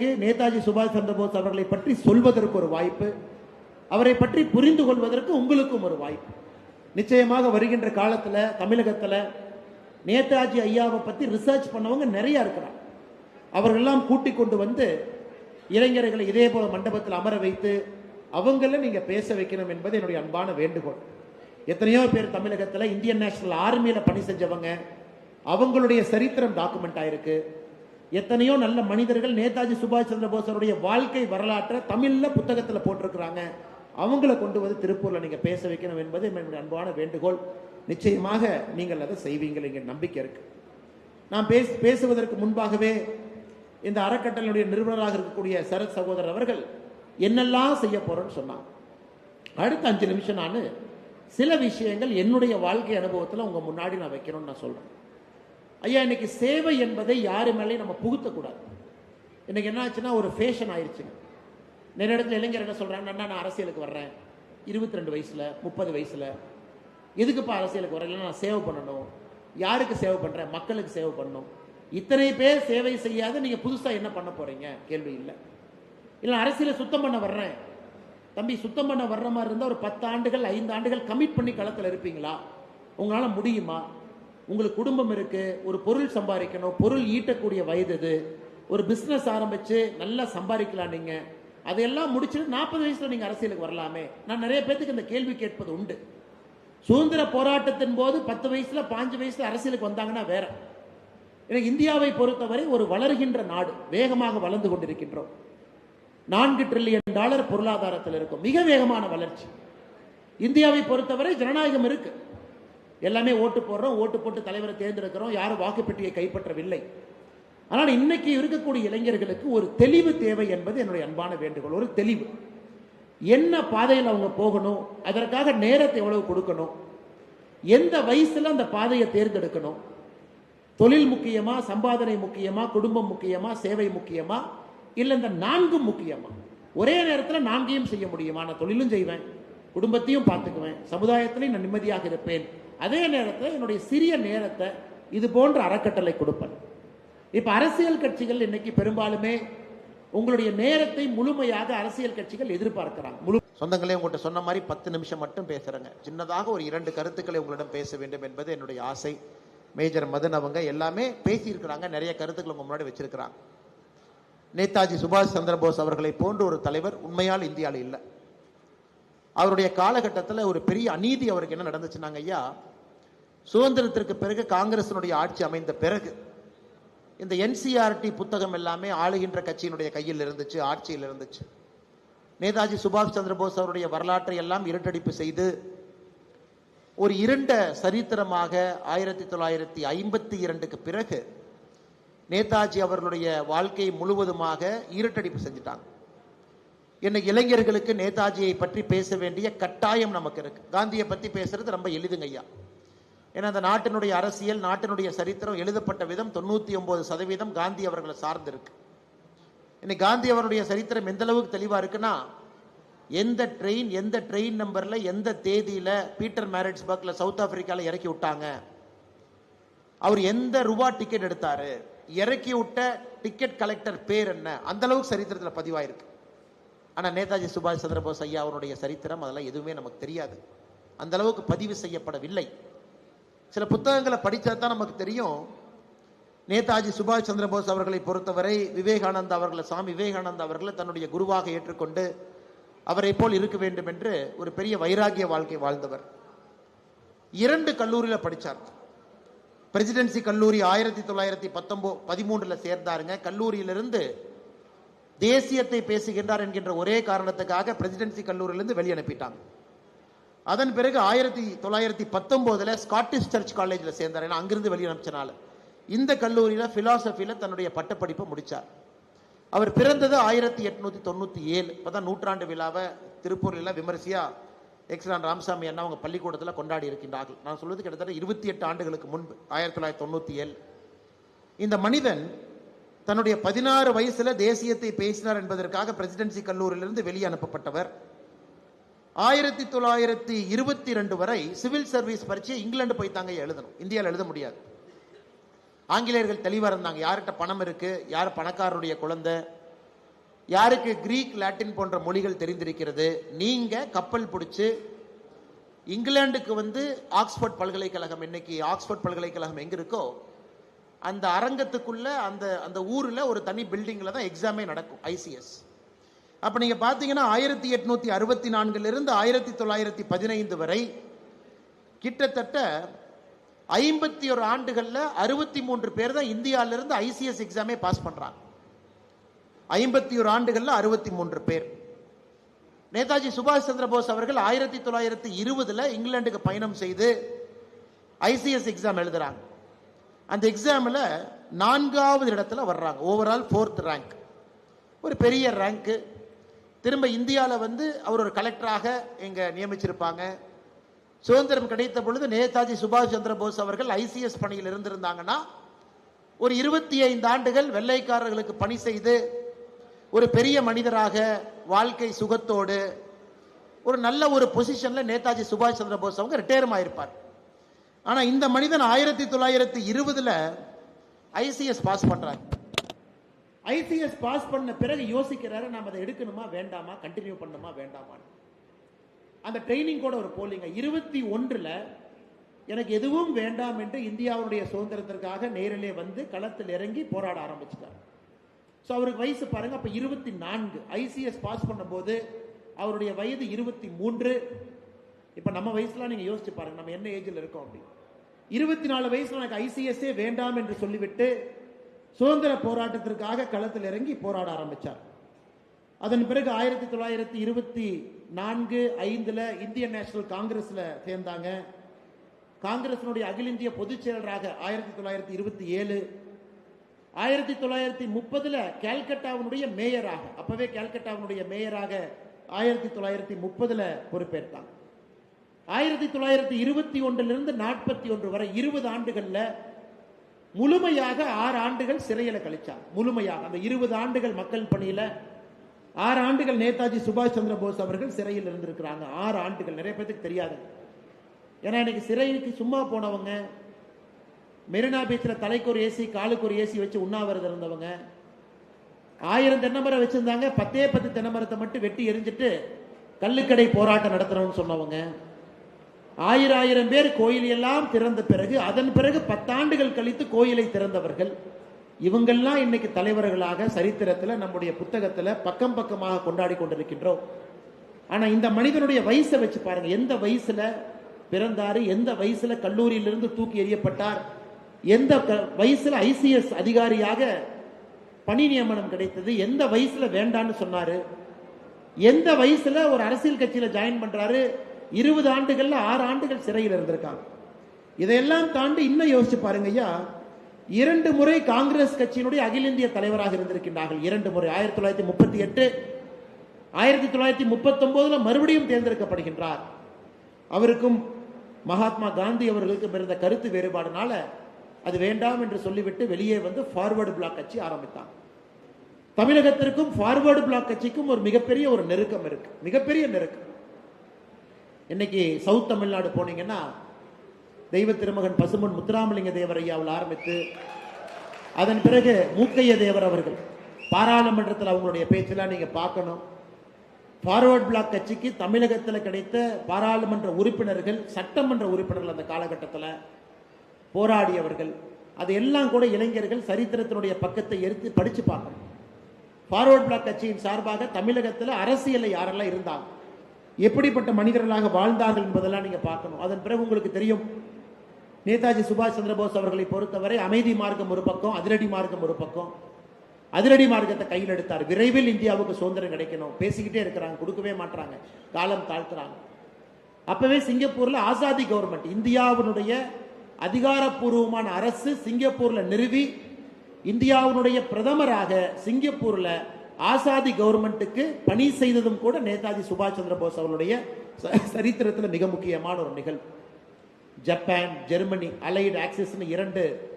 இளைஞர்களுக்கு நேதாஜி சுபாஷ் சந்திரபோஸ் அவர்களை பற்றி சொல்வதற்கு ஒரு வாய்ப்பு அவரை பற்றி புரிந்து கொள்வதற்கு உங்களுக்கும் ஒரு வாய்ப்பு. நிச்சயமாக வருகின்ற காலத்தில் தமிழகத்தில் நேதாஜி ஐயாவை பற்றி ரிசர்ச் பண்ணவங்க நிறைய இருக்கிறாங்க. அவர்களெல்லாம் கூட்டிக் கொண்டு வந்து இளைஞர்களை இதே போல மண்டபத்தில் அமர வைத்து அவங்கள நீங்கள் பேச வைக்கணும் என்பது என்னுடைய அன்பான வேண்டுகோள். எத்தனையோ பேர் தமிழகத்தில் இந்தியன் நேஷனல் ஆர்மியில் பணி செஞ்சவங்க அவங்களுடைய சரித்திரம் டாக்குமெண்ட் ஆயிருக்கு. எத்தனையோ நல்ல மனிதர்கள் நேதாஜி சுபாஷ் சந்திர போஸருடைய வாழ்க்கை வரலாற்றை தமிழ்ல புத்தகத்தில் போட்டிருக்கிறாங்க. அவங்கள கொண்டு வந்து திருப்பூர்ல நீங்க பேச வைக்கணும் என்பது என்னுடைய அன்பான வேண்டுகோள். நிச்சயமாக நீங்கள் அதை செய்வீங்கள் எங்கள் நம்பிக்கை இருக்கு. நான் பேச பேசுவதற்கு முன்பாகவே இந்த அறக்கட்டளையுடைய நிறுவனராக இருக்கக்கூடிய சரத் சகோதரர் அவர்கள் என்னெல்லாம் செய்ய போறோன்னு சொன்னாங்க. அடுத்த அஞ்சு நிமிஷம் நான் சில விஷயங்கள் என்னுடைய வாழ்க்கை அனுபவத்தில் உங்க முன்னாடி நான் வைக்கணும்னு நான் சொல்றேன். ஐயா இன்னைக்கு சேவை என்பதை யாரு மேலேயும் நம்ம புகுத்தக்கூடாது. இன்னைக்கு என்ன ஆச்சுன்னா ஒரு ஃபேஷன் ஆயிடுச்சுங்க நிறைய இடத்துல இளைஞர் என்ன சொல்கிறாங்க நான் அரசியலுக்கு வர்றேன். இருபத்தி ரெண்டு வயசில் முப்பது வயசில். எதுக்குப்பா அரசியலுக்கு வர இல்லைன்னா நான் சேவை பண்ணணும். யாருக்கு சேவை பண்ணுறேன் மக்களுக்கு சேவை பண்ணணும். இத்தனை பேர் சேவை செய்யாத. நீங்கள் புதுசாக என்ன பண்ண போகிறீங்க கேள்வி இல்லை. இல்லை அரசியலை சுத்தம் பண்ண வர்றேன். தம்பி சுத்தம் பண்ண வர்ற மாதிரி இருந்தால் ஒரு பத்து ஆண்டுகள் ஐந்து ஆண்டுகள் கமிட் பண்ணி களத்தில் இருப்பீங்களா? உங்களால் முடியுமா? உங்களுக்கு குடும்பம் இருக்கு ஒரு பொருள் சம்பாதிக்கணும் பொருள் ஈட்டக்கூடிய வயது இது. ஒரு பிசினஸ் ஆரம்பிச்சு நல்லா சம்பாதிக்கலாம் நீங்க. அதையெல்லாம் முடிச்சுட்டு நாற்பது வயசுல நீங்க அரசியலுக்கு வரலாமே. நான் நிறைய பேத்துக்கு இந்த கேள்வி கேட்பது உண்டு. சுதந்திர போராட்டத்தின் போது பத்து வயசுல பாஞ்சு வயசுல அரசியலுக்கு வந்தாங்கன்னா வேற. எனக்கு இந்தியாவை பொறுத்தவரை ஒரு வளர்கின்ற நாடு வேகமாக வளர்ந்து கொண்டிருக்கின்றோம். நான்கு ட்ரில்லியன் டாலர் பொருளாதாரத்தில் இருக்கும். மிக வேகமான வளர்ச்சி. இந்தியாவை பொறுத்தவரை ஜனநாயகம் இருக்குது எல்லாமே ஓட்டு போடுறோம் ஓட்டு போட்டு தலைவரை தேர்ந்தெடுக்கிறோம் யாரும் வாக்குப்பெட்டியை கைப்பற்றவில்லை. ஆனால் இன்னைக்கு இருக்கக்கூடிய இளைஞர்களுக்கு ஒரு தெளிவு தேவை என்பது என்னுடைய அன்பான வேண்டுகோள். ஒரு தெளிவு. என்ன பாதையில் அவங்க போகணும் அதற்காக நேரத்தை எவ்வளவு கொடுக்கணும் எந்த வயசுல அந்த பாதையை தேர்ந்தெடுக்கணும் தொழில் முக்கியமா சம்பாதனை முக்கியமா குடும்பம் முக்கியமா சேவை முக்கியமா இல்லை இந்த நான்கும் முக்கியமா? ஒரே நேரத்தில் நான்கையும் செய்ய முடியுமா? நான் தொழிலும் செய்வேன் குடும்பத்தையும் பார்த்துக்குவேன் சமுதாயத்திலையும் நான் நிம்மதியாக இருப்பேன். அதே நேரத்தில் என்னுடைய சிறிய நேரத்தை இது போன்ற அறக்கட்டளை கொடுப்பேன். இப்போ அரசியல் கட்சிகள் இன்னைக்கு பெரும்பாலுமே உங்களுடைய நேரத்தை முழுமையாக அரசியல் கட்சிகள் எதிர்பார்க்கிறாங்க. முழு சொந்தங்களே உங்கள்கிட்ட சொன்ன மாதிரி பத்து நிமிஷம் மட்டும் பேசுகிறேங்க சின்னதாக ஒரு இரண்டு கருத்துக்களை உங்களிடம் பேச வேண்டும் என்பது என்னுடைய ஆசை. மேஜர் மதன் அவங்க எல்லாமே பேசியிருக்கிறாங்க. நிறைய கருத்துக்களை உங்கள் முன்னாடி வச்சிருக்கிறாங்க. நேதாஜி சுபாஷ் சந்திரபோஸ் அவர்களை போன்ற ஒரு தலைவர் உண்மையால் இந்தியாவில் இல்லை. அவருடைய காலகட்டத்தில் ஒரு பெரிய அநீதி அவருக்கு என்ன நடந்துச்சுன்னாங்க ஐயா? சுதந்திரத்திற்கு பிறகு காங்கிரசினுடைய ஆட்சி அமைந்த பிறகு இந்த என்சிஆர்டி புத்தகம் எல்லாமே ஆளுகின்ற கட்சியினுடைய கையில் இருந்துச்சு ஆட்சியில் இருந்துச்சு. நேதாஜி சுபாஷ் சந்திரபோஸ் அவருடைய வரலாற்றை எல்லாம் இருட்டடிப்பு செய்து ஒரு இருண்ட சரித்திரமாக ஆயிரத்தி தொள்ளாயிரத்தி ஐம்பத்தி இரண்டுக்கு பிறகு நேதாஜி அவர்களுடைய வாழ்க்கை முழுவதுமாக இருட்டடிப்பு செஞ்சுட்டாங்க. இன்னைக்கு இளைஞர்களுக்கு நேதாஜியை பற்றி பேச வேண்டிய கட்டாயம் நமக்கு இருக்கு. காந்தியை பத்தி பேசுறது ரொம்ப எளிதுங்க ஐயா ஏன்னா அந்த நாட்டினுடைய அரசியல் நாட்டினுடைய சரித்திரம் எழுதப்பட்ட விதம் தொண்ணூத்தி ஒன்பது சதவீதம் காந்தி அவர்களை சார்ந்திருக்கு. இன்னைக்கு காந்தி அவருடைய சரித்திரம் எந்த அளவுக்கு தெளிவா இருக்குன்னா எந்த ட்ரெயின் எந்த ட்ரெயின் நம்பர்ல எந்த தேதியில பீட்டர் மேரிட்ஸ்பர்க்ல சவுத் ஆப்பிரிக்கால இறக்கி விட்டாங்க? அவர் எந்த ரூபா டிக்கெட் எடுத்தாரு? இறக்கி விட்ட டிக்கெட் கலெக்டர் பேர் என்ன? அந்த அளவுக்கு சரித்திரத்தில் பதிவாயிருக்கு. ஆனா நேதாஜி சுபாஷ் சந்திரபோஸ் ஐயா அவருடைய சரித்திரம் அதெல்லாம் எதுவுமே நமக்கு தெரியாது. அந்த அளவுக்கு பதிவு செய்யப்படவில்லை. சில புத்தகங்களை படித்தா தான் நமக்கு தெரியும். நேதாஜி சுபாஷ் சந்திரபோஸ் அவர்களை பொறுத்தவரை விவேகானந்தா அவர்களை சாமி விவேகானந்தா அவர்களை தன்னுடைய குருவாக ஏற்றுக்கொண்டு அவரை போல் இருக்க வேண்டும் என்று ஒரு பெரிய வைராகிய வாழ்க்கை வாழ்ந்தவர். இரண்டு கல்லூரியில் படித்தார் பிரசிடென்சி கல்லூரி ஆயிரத்தி தொள்ளாயிரத்தி பத்தொன்பது பதிமூன்றில் சேர்ந்தாருங்க. கல்லூரியிலிருந்து தேசியத்தை பேசுகின்றார் என்கின்ற ஒரே காரணத்துக்காக பிரசிடென்சி கல்லூரியிலிருந்து வெளியனுப்பிட்டாங்க. அதன் பிறகு ஆயிரத்தி தொள்ளாயிரத்தி பத்தொன்பதுல ஸ்காட்டிஷ் சர்ச் காலேஜில் சேர்ந்தார். ஏன்னா அங்கிருந்து வெளியனுப்பிச்சனால இந்த கல்லூரியில் பிலாசபியில தன்னுடைய பட்டப்படிப்பை முடித்தார் அவர் பிறந்தது ஆயிரத்தி எட்நூத்தி தொண்ணூத்தி ஏழு இப்பதான் நூற்றாண்டு விழாவை திருப்பூர்லாம் எல்லாம் விமரிசையா ராமசாமி அண்ணா அவங்க பள்ளிக்கூடத்தில் கொண்டாடி இருக்கின்றார்கள். நான் சொல்வது கிட்டத்தட்ட இருபத்தி எட்டு ஆண்டுகளுக்கு முன்பு ஆயிரத்தி தொள்ளாயிரத்தி தொண்ணூற்றி ஏழு இந்த மனிதன் தன்னுடைய பதினாறு வயசில் தேசியத்தை பேசினார் என்பதற்காக பிரசிடென்சி கல்லூரியிலிருந்து வெளியே அனுப்பப்பட்டவர். ஆயிரத்தி தொள்ளாயிரத்தி இருபத்தி ரெண்டு வரை சிவில் சர்வீஸ் பரீட்சை இங்கிலாந்து போய் தாங்க எழுதணும். இந்தியாவில் எழுத முடியாது. ஆங்கிலேயர்கள் தெளிவாக இருந்தாங்க. யார்கிட்ட பணம் இருக்கு? யார் பணக்காரருடைய குழந்தை? யாருக்கு கிரீக் லாட்டின் போன்ற மொழிகள் தெரிந்திருக்கிறது? நீங்க கப்பல் பிடிச்சி இங்கிலாந்துக்கு வந்து ஆக்ஸ்போர்ட் பல்கலைக்கழகம் இன்னைக்கு ஆக்ஸ்போர்ட் பல்கலைக்கழகம் எங்க இருக்கோ அந்த அரங்கத்துக்குள்ள அந்த அந்த ஊரில் ஒரு தனி பில்டிங்கில் தான் எக்ஸாமே நடக்கும் ஐசிஎஸ் அப்ப நீங்க பாத்தீங்கன்னா ஆயிரத்தி எட்நூத்தி அறுபத்தி நான்குல இருந்து ஆயிரத்தி தொள்ளாயிரத்தி பதினைந்து வரை கிட்டத்தட்ட ஐம்பத்தி ஒரு ஆண்டுகள்ல அறுபத்தி மூன்று பேர் தான் இந்தியாவிலிருந்து ஐசிஎஸ் எக்ஸாமே பாஸ் பண்றாங்க. ஐம்பத்தி ஒரு ஆண்டுகள்ல அறுபத்தி மூன்று பேர். நேதாஜி சுபாஷ் சந்திர போஸ் அவர்கள் ஆயிரத்தி தொள்ளாயிரத்தி இருபதுல இங்கிலாந்துக்கு பயணம் செய்து ஐசிஎஸ் எக்ஸாம் எழுதுறாங்க. அந்த எக்ஸாமில் நான்காவது இடத்துல வர்றாங்க. ஓவரால் ஃபோர்த் ரேங்க் ஒரு பெரிய ரேங்க்கு திரும்ப இந்தியாவில் வந்து அவர் ஒரு கலெக்டராக இங்கே நியமிச்சிருப்பாங்க. சுதந்திரம் கிடைத்த பொழுது நேதாஜி சுபாஷ் சந்திர போஸ் அவர்கள் ஐசிஎஸ் பணியில் இருந்திருந்தாங்கன்னா ஒரு இருபத்தி ஐந்து ஆண்டுகள் வெள்ளைக்காரர்களுக்கு பணி செய்து ஒரு பெரிய மனிதராக வாழ்க்கை சுகத்தோடு ஒரு நல்ல ஒரு பொசிஷனில் நேதாஜி சுபாஷ் சந்திர போஸ் அவங்க ரிட்டையர் ஆயிருப்பார். ஆனால் இந்த மனிதன் ஆயிரத்தி தொள்ளாயிரத்தி இருபதில் ஐசிஎஸ் பாஸ் பண்ணுறாங்க ஐசிஎஸ் பாஸ் பண்ண பிறகு யோசிக்கிறாரு நாம் அதை எடுக்கணுமா வேண்டாமா கண்டினியூ பண்ணணுமா வேண்டாமா அந்த ட்ரைனிங் கூட ஒரு போலிங்க இருபத்தி ஒன்றில் எனக்கு எதுவும் வேண்டாம் என்று இந்தியாவுடைய சுதந்திரத்திற்காக நேரிலே வந்து களத்தில் இறங்கி போராட ஆரம்பிச்சிட்டார். ஸோ அவருக்கு வயசு பாருங்க அப்போ இருபத்தி நான்கு. ஐசிஎஸ் பாஸ் பண்ணும்போது அவருடைய வயது இருபத்தி மூன்று. இப்போ நம்ம வயசுலாம் நீங்கள் யோசிச்சு பாருங்க நம்ம என்ன ஏஜில் இருக்கோம் அப்படி. இருபத்தி நாலு வயசுல எனக்கு ஐசிஎஸ்ஏ வேண்டாம் என்று சொல்லிவிட்டு சுதந்திர போராட்டத்திற்காக களத்தில் இறங்கி போராட ஆரம்பித்தார் அதன் பிறகு ஆயிரத்தி தொள்ளாயிரத்தி இருபத்தி நான்கு ஐந்தில் இந்தியன் நேஷனல் காங்கிரஸில் சேர்ந்தாங்க. காங்கிரஸினுடைய அகில இந்திய பொதுச் செயலராக ஆயிரத்தி தொள்ளாயிரத்தி இருபத்தி ஏழு ஆயிரத்தி தொள்ளாயிரத்தி முப்பதில் கேல்கட்டாவினுடைய மேயராக அப்பவே கேல்கட்டாவினுடைய மேயராக ஆயிரத்தி தொள்ளாயிரத்தி முப்பதில் பொறுப்பேற்றாங்க ஆயிரத்தி தொள்ளாயிரத்தி இருபத்தி ஒன்றிலிருந்து நாற்பத்தி ஒன்று வரை இருபது ஆண்டுகளில் முழுமையாக ஆறு ஆண்டுகள் சிறையில கழிச்சார் முழுமையாக. அந்த இருபது ஆண்டுகள் மக்கள் பணியில ஆறு ஆண்டுகள் நேதாஜி சுபாஷ் சந்திர போஸ் அவர்கள் சிறையில் இருந்திருக்கிறாங்க. ஆறு ஆண்டுகள். நிறைய பேருக்கு தெரியாது. ஏன்னா இன்னைக்கு சிறைக்கு சும்மா போனவங்க மெரினா பீச்சில் தலைக்கு ஒரு ஏசி காலுக்கு ஒரு ஏசி வச்சு உண்ணாவிரதம் இருந்தவங்க ஆயிரம் தென்னமரம் வச்சிருந்தாங்க. பத்தே பத்து தென்னமரத்தை மட்டும் வெட்டி எரிஞ்சிட்டு கள்ளுக்கடை போராட்டம் நடத்துறோம்னு சொன்னவங்க ஆயிரம் ஆயிரம் பேர் கோயில் எல்லாம் திறந்த பிறகு அதன் பிறகு பத்தாண்டுகள் கழித்து கோயிலை திறந்தவர்கள். இவங்கெல்லாம் இன்னைக்கு தலைவர்களாக சரித்திரத்தில் நம்முடைய புத்தகத்தில் பக்கம் பக்கமாக கொண்டாடி கொண்டிருக்கின்றோம். ஆனால் இந்த மனிதனுடைய வயசை வச்சு பாருங்க. எந்த வயசுல பிறந்தாரு எந்த வயசுல கல்லூரியிலிருந்து தூக்கி எறியப்பட்டார் எந்த க- வயசுல ஐசிஎஸ் அதிகாரியாக பணி நியமனம் கிடைத்தது எந்த வயசுல வேண்டான்னு சொன்னாரு எந்த வயசுல ஒரு அரசியல் கட்சியில ஜாயின் பண்றாரு இருபது ஆண்டுகள்ல ஆறு ஆண்டுகள் சிறையில் இருந்திருக்காங்க. இதையெல்லாம் தாண்டி இன்னும் யோசிச்சு பாருங்க ஐயா இரண்டு முறை காங்கிரஸ் கட்சியினுடைய அகில இந்திய தலைவராக இருந்திருக்கின்றார்கள். இரண்டு முறை ஆயிரத்தி தொள்ளாயிரத்தி முப்பத்தி எட்டு ஆயிரத்தி தொள்ளாயிரத்தி முப்பத்தி ஒன்பதுல மறுபடியும் தேர்ந்தெடுக்கப்படுகின்றார் அவருக்கும் மகாத்மா காந்தி அவர்களுக்கும் இருந்த கருத்து வேறுபாடுனால அது வேண்டாம் என்று சொல்லிவிட்டு வெளியே வந்து ஃபார்வர்டு பிளாக் கட்சி ஆரம்பித்தாங்க. தமிழகத்திற்கும் ஃபார்வர்டு பிளாக் கட்சிக்கும் ஒரு மிகப்பெரிய ஒரு நெருக்கம் இருக்கு. மிகப்பெரிய நெருக்கம். இன்னைக்கு சவுத் தமிழ்நாடு போனீங்கன்னா தெய்வ திருமகன் பசுமன் முத்துராமலிங்க தேவர் ஐயாவில் ஆரம்பித்து அதன் பிறகு மூக்கைய தேவர் அவர்கள் பாராளுமன்றத்தில் அவங்களுடைய பேச்செல்லாம் நீங்கள் பார்க்கணும். ஃபார்வர்ட் பிளாக் கட்சிக்கு தமிழகத்தில் கிடைத்த பாராளுமன்ற உறுப்பினர்கள் சட்டமன்ற உறுப்பினர்கள் அந்த காலகட்டத்தில் போராடியவர்கள். அது எல்லாம் கூட இளைஞர்கள் சரித்திரத்தினுடைய பக்கத்தை எடுத்து படித்து பார்க்கணும். ஃபார்வர்ட் பிளாக் கட்சியின் சார்பாக தமிழகத்தில் அரசியலில் யாரெல்லாம் இருந்தாங்க? எப்படிப்பட்ட மனிதர்களாக வாழ்ந்தார்கள் என்பதெல்லாம் நீங்கள் பார்க்கணும். அதன் பிறகு உங்களுக்கு தெரியும் நேதாஜி சுபாஷ் சந்திரபோஸ் அவர்களை பொறுத்தவரை அமைதி மார்க்கம் ஒரு பக்கம் அதிரடி மார்க்கம் ஒரு பக்கம். அதிரடி மார்க்கத்தை கையில் எடுத்தார். விரைவில் இந்தியாவுக்கு சுதந்திரம் கிடைக்கணும். பேசிக்கிட்டே இருக்கிறாங்க கொடுக்கவே மாட்றாங்க. காலம் தாழ்த்துறாங்க. அப்பவே சிங்கப்பூர்ல ஆசாதி கவர்மெண்ட் இந்தியாவினுடைய அதிகாரப்பூர்வமான அரசு சிங்கப்பூர்ல நிறுவி இந்தியாவினுடைய பிரதமராக சிங்கப்பூர்ல ஆசாதி கவர்மெண்ட்டுக்கு பணி செய்ததும் கூட நேதாஜி சுபாஷ் சந்திர போஸ் அவருடைய ச- மிக முக்கியமான ஒரு நிகழ்வு. ஜப்பான் ஜெர்மனி அலைடு ஆக்சிஸ்னு இரண்டு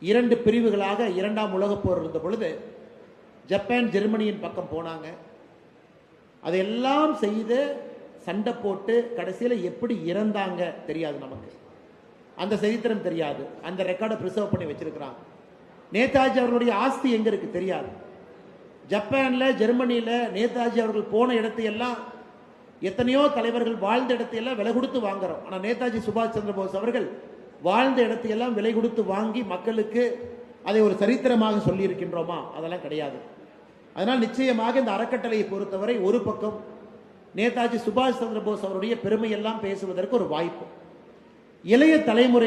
இரண்டு பிரிவுகளாக இரண்டாம் உலகப் போர் இருந்த பொழுது ஜப்பான் ஜெர்மனியின் பக்கம் போனாங்க. அதையெல்லாம் செய்து சண்டை போட்டு கடைசியில் எப்படி இறந்தாங்க தெரியாது நமக்கு. அந்த சரித்திரம் தெரியாது. அந்த ரெக்கார்டை ப்ரிசர்வ் பண்ணி வச்சிருக்கிறாங்க. நேதாஜி அவர்களுடைய ஆஸ்தி எங்க இருக்கு தெரியாது. ஜப்பானில் ஜெர்மனியில் நேதாஜி அவர்கள் போன இடத்தையெல்லாம் எத்தனையோ தலைவர்கள் வாழ்ந்த இடத்தையெல்லாம் விலை கொடுத்து வாங்குறோம். ஆனால் நேதாஜி சுபாஷ் சந்திர போஸ் அவர்கள் வாழ்ந்த இடத்தையெல்லாம் விலை கொடுத்து வாங்கி மக்களுக்கு அதை ஒரு சரித்திரமாக சொல்லியிருக்கின்றோமா? அதெல்லாம் கிடையாது. அதனால் நிச்சயமாக இந்த அறக்கட்டளையை பொறுத்தவரை ஒரு பக்கம் நேதாஜி சுபாஷ் சந்திர போஸ் அவருடைய பெருமையெல்லாம் பேசுவதற்கு ஒரு வாய்ப்பு. இளைய தலைமுறை